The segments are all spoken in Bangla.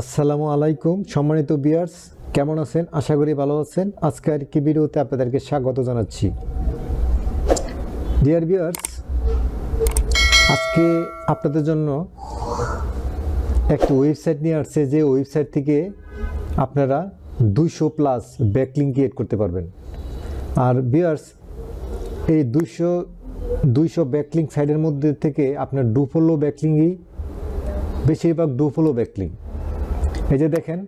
আসসালামু আলাইকুম, সম্মানিত বিয়ার্স কেমন আছেন? আশা করি ভালো আছেন। আজকে আর কি ভিডিওতে আপনাদেরকে স্বাগত জানাচ্ছি। ডিয়ার বিয়ার্স আজকে আপনাদের জন্য একটা ওয়েবসাইট নিয়ে আসছে, যে ওয়েবসাইট থেকে আপনারা দুইশো প্লাস ব্যাকলিং ক্রিয়েট করতে পারবেন। আর বিয়ার্স এই দুইশো দুইশো ব্যাকলিং সাইডের মধ্যে থেকে আপনার ডুফলো ব্যাকলিংই বেশিরভাগ ডুফলো ব্যাকলিং এই যে দেখেন,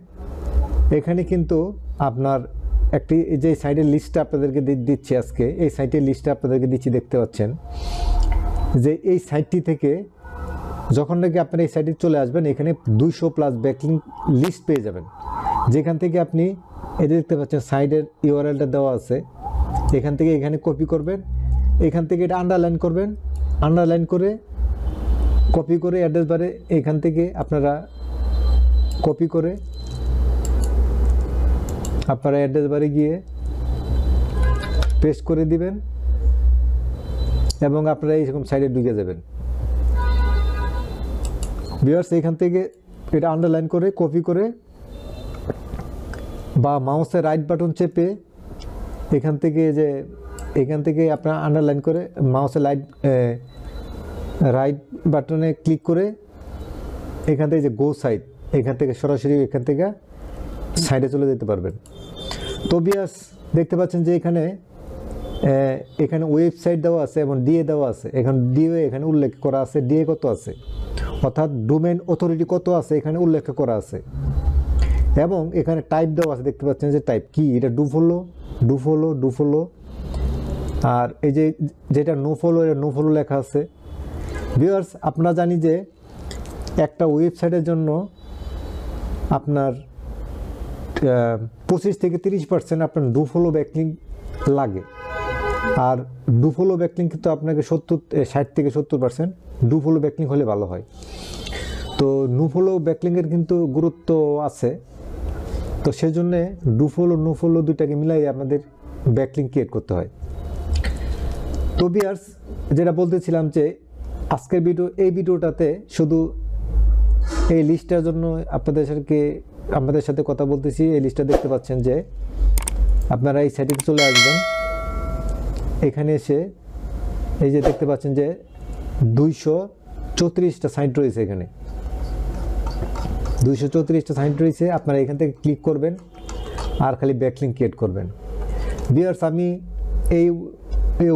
এখানে কিন্তু আপনার একটি যে সাইডের লিস্টটা আপনাদেরকে দিচ্ছি আজকে, এই সাইটের লিস্টটা আপনাদেরকে দিচ্ছি, দেখতে পাচ্ছেন? যে এই সাইটটি থেকে যখন নাকি আপনার এই সাইটে চলে আসবেন, এখানে দুইশো প্লাস ব্যাকলিং লিস্ট পেয়ে যাবেন। যেখান থেকে আপনি, এই দেখতে পাচ্ছেন, সাইডের ইউআরএলটা দেওয়া আছে, এখান থেকে এখানে কপি করবেন, এখান থেকে এটা আন্ডারলাইন করবেন আন্ডারলাইন করে কপি করে অ্যাড্রেস বারে এখান থেকে আপনারা কপি করে আপনারা অ্যাড্রেস বারে গিয়ে পেস্ট করে দিবেন এবং আপনারা এইরকম সাইডে ঢুকে যাবেন। বিয়ার্স এখান থেকে এটা আন্ডারলাইন করে কপি করে বা মাউসের রাইট বাটন চেপে এখান থেকে যে এখান থেকে আপনারা আন্ডারলাইন করে মাউসের লাইট রাইট বাটনে ক্লিক করে এখান থেকে যে গো সাইড এখান থেকে সরাসরি এখান থেকে সাইডে চলে যেতে পারবেন। তো বিয়াস দেখতে পাচ্ছেন যে এখানে এখানে ওয়েবসাইট দেওয়া আছে এবং ডিএ দেওয়া আছে। এখানে ডিএ এখানে উল্লেখ করা আছে। ডিএ কত আছে? অর্থাৎ ডোমেন অথরিটি কত আছে? এখানে উল্লেখ করা আছে। এবং এখানে টাইপ দেওয়া আছে। দেখতে পাচ্ছেন যে টাইপ কি? এটা do follow do follow do follow আর এই যে, যেটা নো ফলো এটা নো ফলো লেখা আছে। ভিউয়ার্স আপনারা জানি যে একটা ওয়েবসাইটের জন্য আপনার পঁচিশ থেকে তিরিশ পার্সেন্ট আপনার ডু ফলো ব্যাকলিং লাগে আর ডু ফলো ব্যাকলিং কিন্তু আপনাকে সত্তর ষাট থেকে সত্তর পার্সেন্ট ডু ফলো ব্যাকলিং হলে ভালো হয়। তো নো ফলো ব্যাকলিংয়ের কিন্তু গুরুত্ব আছে। তো সেজন্যে ডু ফলো নো ফলো দুটাকে মিলাই আপনাদের ব্যাকলিং ক্রিয়েট করতে হয়। তো বিয়ার্স যেটা বলতেছিলাম যে আজকের ভিডিও এই ভিডিওটাতে শুধু এই লিস্টটার জন্য আপনাদের সাথে আমাদের সাথে কথা বলতেছি। এই লিস্টটা দেখতে পাচ্ছেন যে আপনারা এই সাইটে চলে আসবেন। এখানে এসে এই যে দেখতে পাচ্ছেন যে দুইশো চৌত্রিশটা সাইট রয়েছে এখানে। দুইশো চৌত্রিশটা সাইট রয়েছে। আপনারা এখান থেকে ক্লিক করবেন আর খালি ব্যাকলিং ক্রিয়েট করবেন। বিয়ার্স আমি এই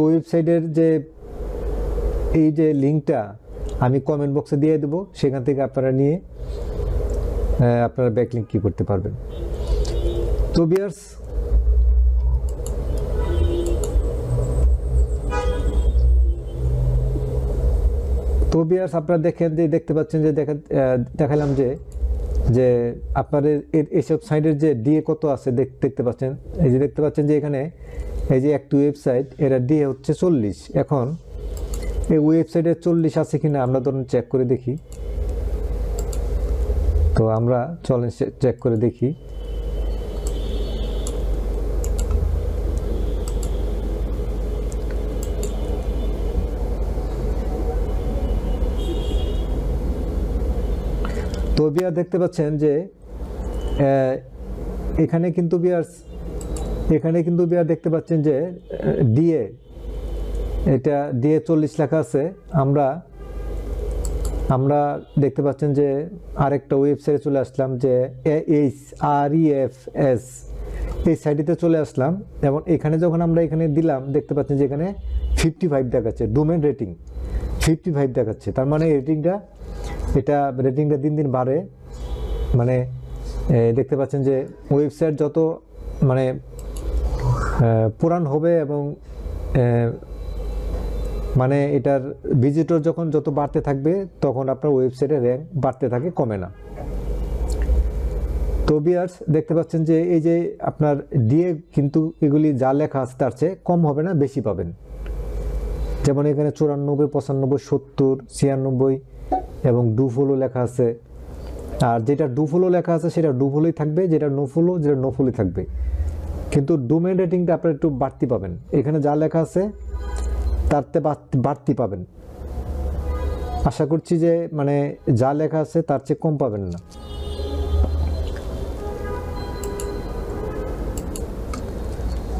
ওয়েবসাইটের যে এই যে লিঙ্কটা আমি কমেন্ট বক্সে দিয়ে দেবো, সেখান থেকে আপনারা নিয়ে আপনারা ব্যাকলিং কি করতে পারবেন। তো বিয়ার্স তো বিয়ার্স আপনারা দেখেন যে, দেখতে পাচ্ছেন যে দেখালাম যে যে আপনাদের এইসব সাইডের যে ডিএ কত আছে দেখ- দেখতে পাচ্ছেন? এই যে দেখতে পাচ্ছেন যে এখানে, এই যে একটি ওয়েবসাইট এরা ডিএ হচ্ছে চল্লিশ। এখন এই ওয়েবসাইটে চল্লিশ আছে কিনা আমরা ধরুন চেক করে দেখি। তো আমরা চলেন চেক করে দেখি। তো বিয়ার দেখতে পাচ্ছেন যে এখানে কিন্তু বিয়ার এখানে কিন্তু বিয়ার দেখতে পাচ্ছেন যে ডিএ এটা ডিএ চল্লিশ লেখা আছে। আমরা আমরা দেখতে পাচ্ছেন যে আরেকটা ওয়েবসাইটে চলে আসলাম যে H R E F S এই সাইটটিতে চলে আসলাম এবং এখানে যখন আমরা এখানে দিলাম, দেখতে পাচ্ছেন যে এখানে ফিফটি ফাইভ দেখাচ্ছে ডোমেন রেটিং ফিফটি ফাইভ দেখাচ্ছে। তার মানে রেটিংটা এটা রেটিংটা দিন দিন বাড়ে। মানে দেখতে পাচ্ছেন যে ওয়েবসাইট যত মানে পুরান হবে এবং মানে এটার ভিজিটর যখন যত বাড়তে থাকবে, তখন আপনার ওয়েবসাইটের র্যাঙ্ক বাড়তে থাকে, কমে না। তো বিয়ার্স দেখতে পাচ্ছেন যে এই যে আপনার ডিএ কিন্তু এগুলি যা লেখা আছে তার চেয়ে কম হবে না, বেশি পাবেন। যেমন এখানে চুরানব্বই, পঁচানব্বই, সত্তর, ছিয়ানব্বই এবং ডুফলো লেখা আছে। আর যেটা ডুফলো লেখা আছে, সেটা ডুফলোই থাকবে, যেটা নোফলো যেটা নোফলোই থাকবে। কিন্তু ডোমেন রেটিংটা আপনার একটু বাড়তি পাবেন। এখানে যা লেখা আছে তারতে বাড়তি পাবেন। আশা করছি যে মানে যা লেখা আছে তার চেয়ে কম পাবেন না।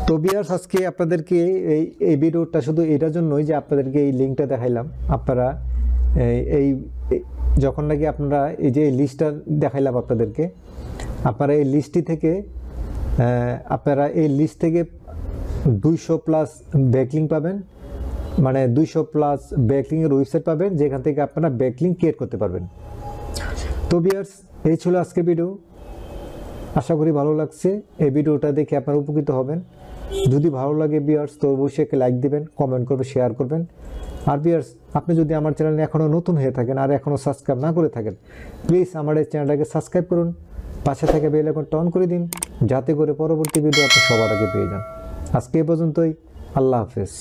তো বিয়ার্স, আজকে আপনাদেরকে এই এই ভিডিওটা শুধু এটার জন্যই যে আপনাদেরকে এই লিঙ্কটা দেখাইলাম। আপনারা এই যখন নাকি আপনারা এই যে লিস্টটা দেখাইলাম আপনাদেরকে, আপনারা এই লিস্টটি থেকে আপনারা এই লিস্ট থেকে দুইশো প্লাস ব্যাকলিং পাবেন। মানে দুইশো প্লাস ব্যাকলিংয়ের ওয়েবসাইট পাবেন, যেখান থেকে আপনারা ব্যাকলিং ক্রিয়েট করতে পারবেন। তো বিয়ার্স এই ছিল আজকে ভিডিও আশা করি ভালো লাগছে। এই ভিডিওটা দেখে আপনারা উপকৃত হবেন। যদি ভালো লাগে বিয়ার্স তো অবশ্যই একটা লাইক দিবেন কমেন্ট করবেন শেয়ার করবেন। আর বিয়ার্স আপনি যদি আমার চ্যানেলে এখনও নতুন হয়ে থাকেন আর এখনও সাবস্ক্রাইব না করে থাকেন প্লিজ আমার এই চ্যানেলটাকে সাবস্ক্রাইব করুন। পাশে থেকে বেল আইকনটা অন করে দিন, যাতে করে পরবর্তী ভিডিও আপনি সবার আগে পেয়ে যান। আজকে এ পর্যন্তই। আল্লাহ হাফেজ।